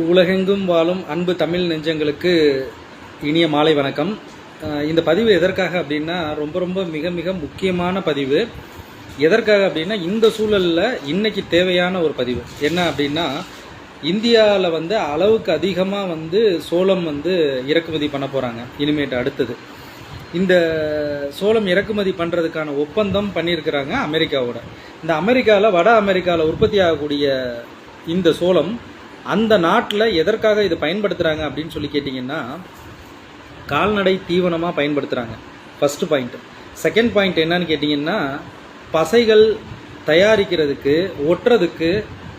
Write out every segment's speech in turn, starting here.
உலகெங்கும் வாழும் அன்பு தமிழ் நெஞ்சங்களுக்கு இனிய மாலை வணக்கம். இந்த பதிவு எதற்காக அப்படின்னா ரொம்ப ரொம்ப மிக மிக முக்கியமான பதிவு. எதற்காக அப்படின்னா இந்த சூழலில் இன்னைக்கு தேவையான ஒரு பதிவு. என்ன அப்படின்னா இந்தியாவில் வந்து அளவுக்கு அதிகமாக வந்து சோளம் வந்து இறக்குமதி பண்ண போகிறாங்க இனிமேட்டு அடுத்தது. இந்த சோளம் இறக்குமதி பண்ணுறதுக்கான ஒப்பந்தம் பண்ணியிருக்கிறாங்க அமெரிக்காவோட. இந்த அமெரிக்காவில் வட அமெரிக்காவில் உற்பத்தி ஆகக்கூடிய இந்த சோளம் அந்த நாட்டில் எதற்காக இதை பயன்படுத்துகிறாங்க அப்படின்னு சொல்லி கேட்டிங்கன்னா கால்நடை தீவனமாக பயன்படுத்துகிறாங்க ஃபஸ்ட்டு பாயிண்ட் செகண்ட் பாயிண்ட் என்னன்னு கேட்டிங்கன்னா பசைகள் தயாரிக்கிறதுக்கு ஒட்டுறதுக்கு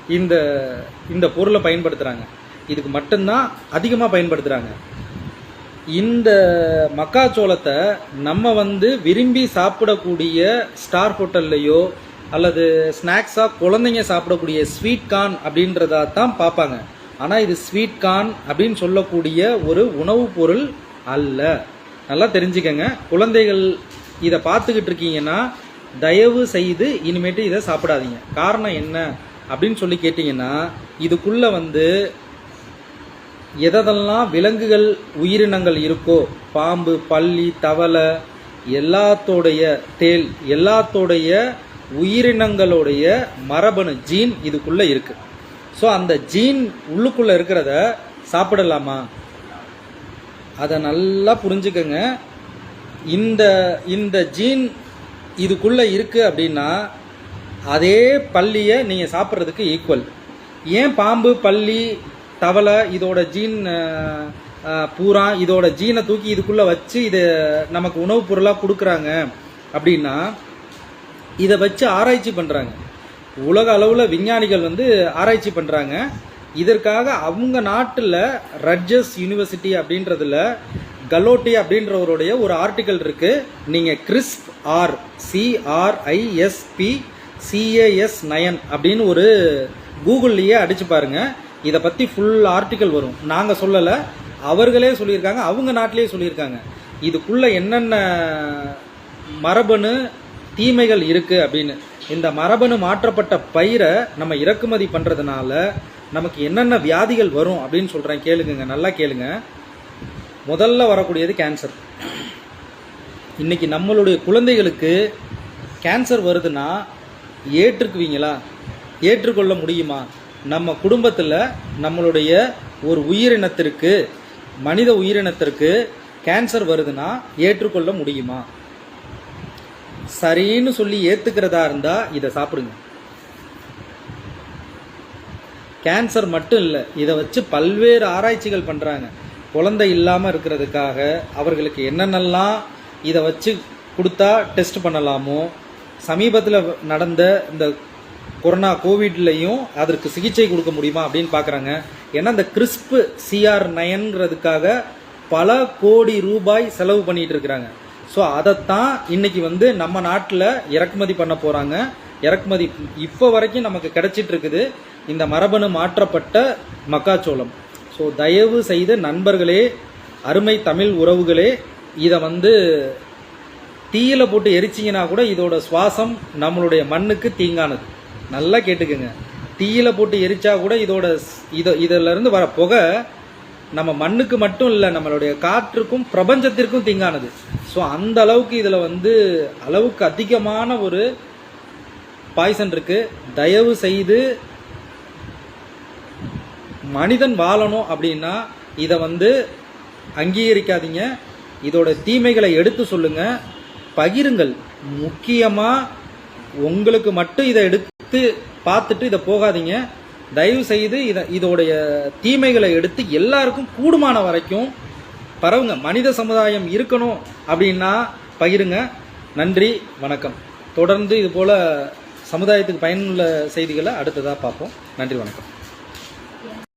இந்த இந்த பொருளை பயன்படுத்துகிறாங்க இதுக்கு மட்டும்தான் அதிகமாக பயன்படுத்துகிறாங்க இந்த மக்காச்சோளத்தை நம்ம வந்து விரும்பி சாப்பிடக்கூடிய ஸ்டார் ஹோட்டல்லையோ அல்லது ஸ்நாக்ஸாக குழந்தைங்க சாப்பிடக்கூடிய ஸ்வீட் கார்ன் அப்படின்றதா தான் பார்ப்பாங்க. ஆனால் இது ஸ்வீட் கார்ன் அப்படின்னு சொல்லக்கூடிய ஒரு உணவுப் பொருள் அல்ல. நல்லா தெரிஞ்சுக்கங்க. குழந்தைகள் இதை பார்த்துக்கிட்டு இருக்கீங்கன்னா தயவு செய்து இனிமேட்டு இதை சாப்பிடாதீங்க. காரணம் என்ன அப்படின்னு சொல்லி கேட்டிங்கன்னா இதுக்குள்ளே வந்து எதெல்லாம் விலங்குகள் உயிரினங்கள் இருக்கோ பாம்பு பள்ளி தவளை எல்லாத்தோடைய தேல் எல்லாத்தோடைய உயிரினங்களுடைய மரபணு ஜீன் இதுக்குள்ளே இருக்குது ஸோ அந்த ஜீன் உள்ளுக்குள்ளே இருக்கிறத சாப்பிடலாமா? அதை நல்லா புரிஞ்சுக்கங்க. இந்த இந்த ஜீன் இதுக்குள்ளே இருக்குது அப்படின்னா அதே பள்ளியை நீங்கள் சாப்பிட்றதுக்கு ஈக்குவல் ஏன் பாம்பு பள்ளி தவளை இதோட ஜீன் பூரா இதோட ஜீனை தூக்கி இதுக்குள்ளே வச்சு இதை நமக்கு உணவுப் பொருளாக கொடுக்குறாங்க அப்படின்னா இதை வச்சு ஆராய்ச்சி பண்ணுறாங்க உலக அளவில் விஞ்ஞானிகள் வந்து ஆராய்ச்சி பண்ணுறாங்க இதற்காக அவங்க நாட்டில் ரட்ஜஸ் யூனிவர்சிட்டி அப்படின்றதுல கலோட்டி அப்படின்றவருடைய ஒரு ஆர்டிக்கல் இருக்குது நீங்கள் crisp or CRISP CAS nine அப்படின்னு ஒரு கூகுள்லேயே அடிச்சு பாருங்க. இதை பற்றி ஃபுல் ஆர்டிக்கல் வரும். நாங்கள் சொல்லலை. அவர்களே சொல்லியிருக்காங்க. அவங்க நாட்டிலேயே சொல்லியிருக்காங்க. இதுக்குள்ளே என்னென்ன மரபணு தீமைகள் இருக்குது அப்படின்னு. இந்த மரபணு மாற்றப்பட்ட பயிரை நம்ம இறக்குமதி பண்ணுறதுனால நமக்கு என்னென்ன வியாதிகள் வரும் அப்படின்னு சொல்கிறேன் கேளுங்க நல்லா கேளுங்க. முதல்ல வரக்கூடியது கேன்சர் இன்றைக்கி நம்மளுடைய குழந்தைகளுக்கு கேன்சர் வருதுன்னா ஏற்றுக்குவீங்களா? ஏற்றுக்கொள்ள முடியுமா? நம்ம குடும்பத்தில் நம்மளுடைய ஒரு உயிரினத்திற்கு மனித உயிரினத்திற்கு கேன்சர் வருதுன்னா ஏற்றுக்கொள்ள முடியுமா? சரின்னு சொல்லி ஏத்துக்கிறதா இருந்தா இதை சாப்பிடுங்க. கேன்சர் மட்டும் இல்லை இதை வச்சு பல்வேறு ஆராய்ச்சிகள் பண்ணுறாங்க குழந்தை இல்லாமல் இருக்கிறதுக்காக அவர்களுக்கு என்னென்னலாம் இதை வச்சு கொடுத்தா டெஸ்ட் பண்ணலாமோ சமீபத்தில் நடந்த இந்த கொரோனா கோவிட்லையும் அதற்கு சிகிச்சை கொடுக்க முடியுமா அப்படின்னு பார்க்குறாங்க ஏன்னா இந்த கிறிஸ்பு சிஆர் நயன்கிறதுக்காக பல கோடி ரூபாய் செலவு பண்ணிட்டு இருக்கிறாங்க. ஸோ அதைத்தான் இன்னைக்கு வந்து நம்ம நாட்டில் இறக்குமதி பண்ண போகிறாங்க இறக்குமதி இப்போ வரைக்கும் நமக்கு கிடைச்சிட்டு இருக்குது இந்த மரபணு மாற்றப்பட்ட மக்காச்சோளம். ஸோ தயவு செய்த நண்பர்களே அருமை தமிழ் உறவுகளே இதை வந்து தீயில போட்டு எரிச்சிங்கன்னா கூட இதோட சுவாசம் நம்மளுடைய மண்ணுக்கு தீங்கானது. நல்லா கேட்டுக்குங்க. தீயில போட்டு எரிச்சா கூட இதோட ஸ்- இத இதுல இருந்து வர புகை நம்ம மண்ணுக்கு மட்டும் இல்லை நம்மளுடைய காற்றுக்கும் பிரபஞ்சத்திற்கும் தீங்கானது. ஸோ அந்த அளவுக்கு இதில் வந்து அளவுக்கு அதிகமான ஒரு பாய்சன் இருக்கு. தயவு செய்து மனிதன் வாழணும் அப்படின்னா இதை வந்து அங்கீகரிக்காதீங்க. இதோட தீமைகளை எடுத்து சொல்லுங்க. பகிருங்கள். முக்கியமாக உங்களுக்கு மட்டும் இதை எடுத்து பார்த்துட்டு இதை போகாதீங்க. தயவு செய்து இதை இதோடைய தீமைகளை எடுத்து எல்லாருக்கும் கூடுமான வரைக்கும் பரவுங்க. மனித சமுதாயம் இருக்கணும் அப்படின்னா பகிருங்க. நன்றி வணக்கம். தொடர்ந்து இதுபோல் சமுதாயத்துக்கு பயனுள்ள செய்திகளை அடுத்ததாக பார்ப்போம். நன்றி வணக்கம்.